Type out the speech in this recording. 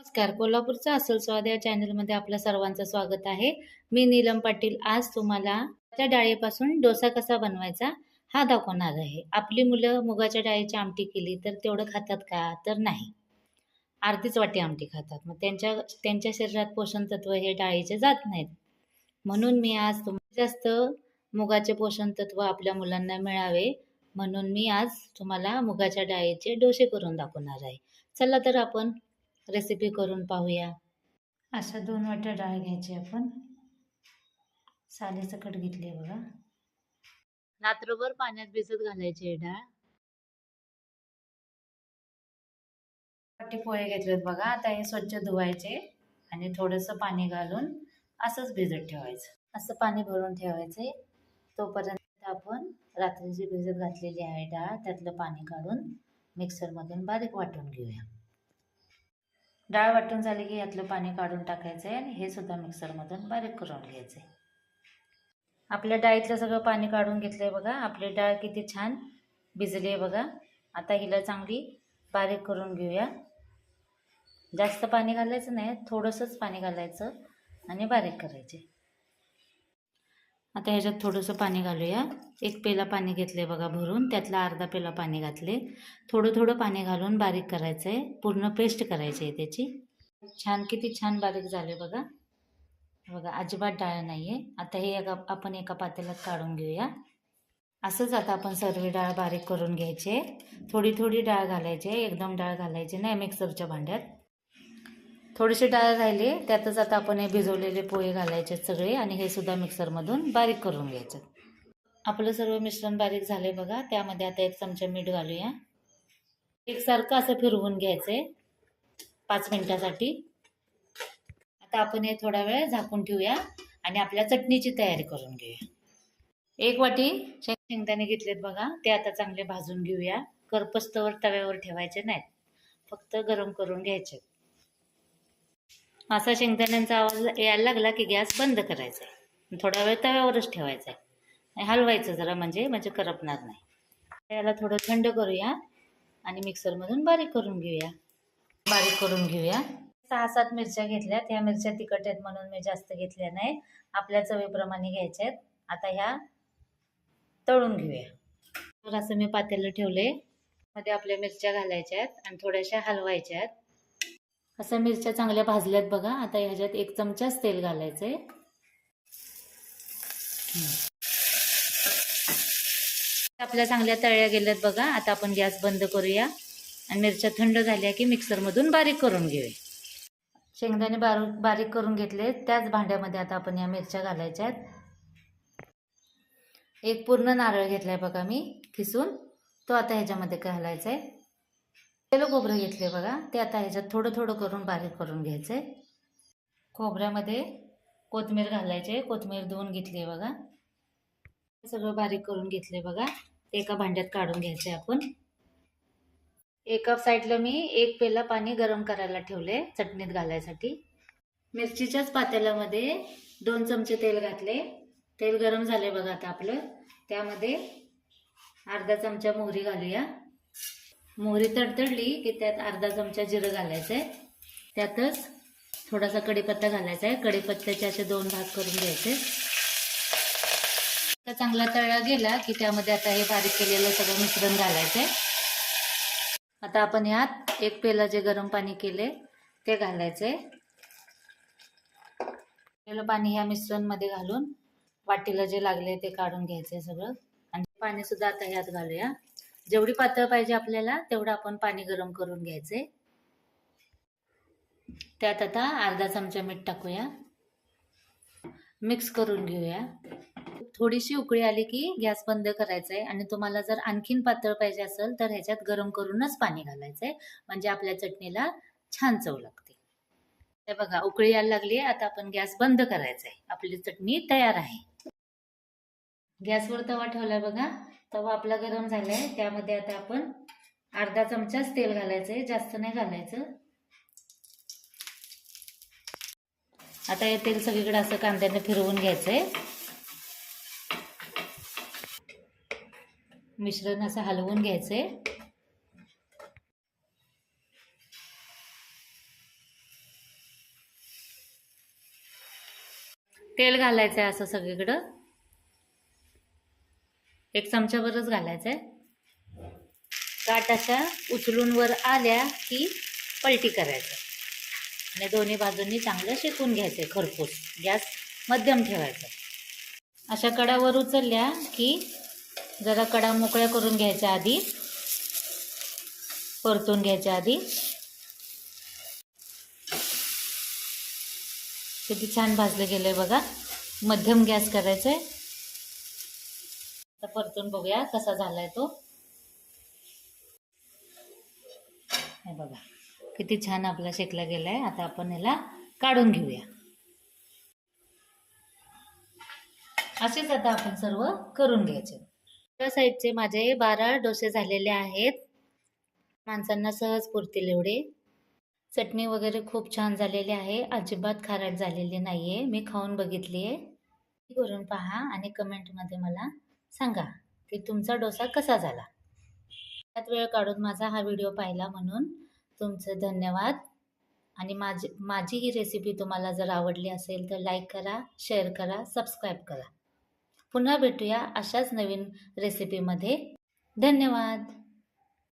नमस्कार. कोल्हापूरचा असल स्वाद या चॅनलमध्ये आपल्या सर्वांचं स्वागत आहे. मी नीलम पाटील. आज तुम्हाला त्या डाळीपासून डोसा कसा बनवायचा हा दाखवणार आहे. आपली मुलं मुगाच्या डाळीची आमटी केली तर तेवढं खातात का? तर नाही. अर्धीच वाटी आमटी खातात. मग त्यांच्या त्यांच्या शरीरात पोषण तत्व हे डाळीचे जात नाहीत. म्हणून मी आज तुम जास्त मुगाचे पोषण तत्व आपल्या मुलांना मिळावे. म्हणून मी आज तुम्हाला मुगाच्या डाळीचे डोसे करून दाखवणार आहे. चला तर आपण रेसिपी करून पाहूया. अशा दोन वाट्या डाळ घ्यायची आपण. सालीसकट घेतली बघा. रात्रभर पाण्यात भिजत घालायची आहे डाळ. वाटी पोहे घेतलेत बघा. आता हे स्वच्छ धुवायचे आणि थोडंसं पाणी घालून असंच भिजत ठेवायचं. असं पाणी भरून ठेवायचे तोपर्यंत आपण रात्रीची भिजत घातलेली आहे डाळ त्यातलं पाणी काढून मिक्सरमधून बारीक वाटून घेऊया. डाळ वाटून झाली की यातलं पाणी काढून टाकायचं आहे आणि हे सुद्धा मिक्सरमधून बारीक करून घ्यायचं आहे आपल्या डाळीतलं सगळं पाणी काढून घेतलं आहे बघा. आपली डाळ किती छान भिजली आहे बघा. आता हिला चांगली बारीक करून घेऊया. जास्त पाणी घालायचं नाही थोडंसंच पाणी घालायचं आणि बारीक करायचे. आता ह्याच्यात थोडंसं पाणी घालूया. एक पेला पाणी घेतले बघा भरून त्यातला अर्धा पेला पाणी घातले थोडं थोडं पाणी घालून बारीक करायचं आहे पूर्ण पेस्ट करायची आहे त्याची. छान किती छान बारीक झाले बघा. बघा अजिबात डाळ नाही आहे आता हे एका आपण एका पातेल्यात काढून घेऊया. असंच आता आपण सर्व डाळ बारीक करून घ्यायचे. थोडी थोडी डाळ घालायची आहे. एकदम डाळ घालायची नाही मिक्सरच्या भांड्यात. थोडीशी डाळ राहिली त्यातच आता आपण हे भिजवलेले पोहे घालायचे सगळे आणि हे सुद्धा मिक्सरमधून बारीक करून घ्यायचं आपलं सर्व मिश्रण बारीक झाले बघा त्यामध्ये आता एक चमचा मीठ घालूया. एकसारखं असं फिरवून घ्यायचं आहे पाच मिनटासाठी. आता आपण हे थोडा वेळ झाकून ठेवूया आणि आपल्या चटणीची तयारी करून घेऊया. एक वाटी शेंगदाणे घेतलेत बघा ते आता चांगले भाजून घेऊया. करपस्तवर तव्यावर ठेवायचे नाहीत फक्त गरम करून घ्यायचे असा शेंगदाण्यांचा आवाज यायला लागला की गॅस बंद करायचा आहे. थोडा वेळ तव्यावरच ठेवायचा आहे. हलवायचं जरा म्हणजे म्हणजे करपणार नाही. याला थोडं थंड करूया आणि मिक्सरमधून बारीक करून घेऊया. बारीक करून घेऊया. सहा सात मिरच्या घेतल्यात. ह्या मिरच्या तिखट आहेत म्हणून मी जास्त घेतल्या नाही. आपल्या चवीप्रमाणे घ्यायच्या आहेत. आता ह्या तळून घेऊया. तर असं मी पातेलं ठेवले मध्ये आपल्या मिरच्या घालायच्या आहेत आणि थोड्याशा हलवायच्या आहेत. अशा मिरच्या चांगल्या भाजल्यात बघा. आता ह्याच्यात एक चमचाच तेल घालायचं आहे आपल्या चांगल्या तळ्या गेल्यात बघा. आता आपण गॅस बंद करूया. आणि मिरच्या थंड झाल्या की मिक्सरमधून बारीक करून घेऊया. शेंगदाणे बारीक बारीक करून घेतले त्याच भांड्यामध्ये आता आपण या मिरच्या घालायच्या आहेत. एक पूर्ण नारळ घेतलाय बघा मी खिसून. तो आता ह्याच्यामध्ये घालायचा आहे तेलो खोबरं घेतले बघा. ते आता ह्याच्यात थोडं थोडं करून बारीक करून घ्यायचं आहे खोबऱ्यामध्ये कोथमीर घालायचे कोथमीर धुवून घेतली बघा. सगळं बारीक करून घेतले बघा. ते एका भांड्यात काढून घ्यायचे आपण. एका साईडला मी एक पेला पाणी गरम करायला ठेवले चटणीत घालायसाठी. मिरचीच्याच पातेल्यामध्ये दोन चमचे तेल घातले तेल गरम झाले बघा आता आपलं. त्यामध्ये अर्धा चमचा मोहरी घालूया. मोहरी तडतडली की त्यात अर्धा चमचा जिरं घालायचं आहे त्यातच थोडासा कढीपत्ता घालायचा आहे कढीपत्त्याचे असे दोन भाग करून घ्यायचे. तर चांगला तळला गेला की त्यामध्ये आता हे बारीक केलेलं सगळं मिश्रण घालायचं आहे आता आपण यात एक पेला जे गरम पाणी केले ते घालायचे पेलं पाणी ह्या मिश्रणमध्ये घालून वाटीला जे लागले ते काढून घ्यायचे सगळं. आणि पाणी सुद्धा आता ह्यात घालूया. जेवढी पातळ पाहिजे आपल्याला तेवढं आपण पाणी गरम करून घ्यायचे. त्यात आता अर्धा चमचा मीठ टाकूया. मिक्स करून घेऊया. थोडीशी उकळी आली की गॅस बंद करायचा आहे आणि तुम्हाला जर आणखीन पातळ पाहिजे असेल तर ह्याच्यात गरम करूनच पाणी घालायचं आहे म्हणजे आपल्या चटणीला छान चव लागते. हे बघा उकळी यायला लागली आता आपण गॅस बंद करायचा आहे आपली चटणी तयार आहे. गॅसवर तवा ठेवला बघा. तवा आपला गरम झाला आहे त्यामध्ये आता आपण अर्धा चमचाच तेल घालायचं आहे जास्त नाही घालायचं. आता हे तेल सगळीकडे असं कांद्याने फिरवून घ्यायचं आहे मिश्रण असं हलवून घ्यायचं आहे तेल घालायचं आहे असं सगळीकडं. एक चमच्यावरच घालायचं आहे काट अशा उचलून वर आल्या की पलटी करायचं. आणि दोन्ही बाजूंनी चांगलं शेकून घ्यायचं खरपूस. गॅस मध्यम ठेवायचा. अशा कडावर उचलल्या की जरा कडा मोकळ्या करून घ्यायच्या आधी परतून घ्यायच्या आधी. किती छान भाजलं गेलंय बघा. मध्यम गॅस करायचं आहे आता परतून बघूया कसा झालाय तो. हे बघा किती छान आपला शेकला गेलाय. आता आपण याला काढून घेऊया. असेच आता आपण सर्व करून घ्यायचे. त्या साईडचे माझे बारा डोसे झालेले आहेत. माणसांना सहज पुरतील एवढे. चटणी वगैरे खूप छान झालेली आहे. अजिबात खारट झालेली नाही आहे मी खाऊन बघितली आहे करून पहा आणि कमेंटमध्ये मला सांगा की तुमचा डोसा कसा झाला? त्यात वेळ काढून माझा हा व्हिडिओ पाहिला म्हणून तुमचं धन्यवाद. आणि माझी माझी ही रेसिपी तुम्हाला जर आवडली असेल तर लाईक करा शेअर करा सबस्क्राईब करा. पुन्हा भेटूया अशाच नवीन रेसिपीमध्ये धन्यवाद.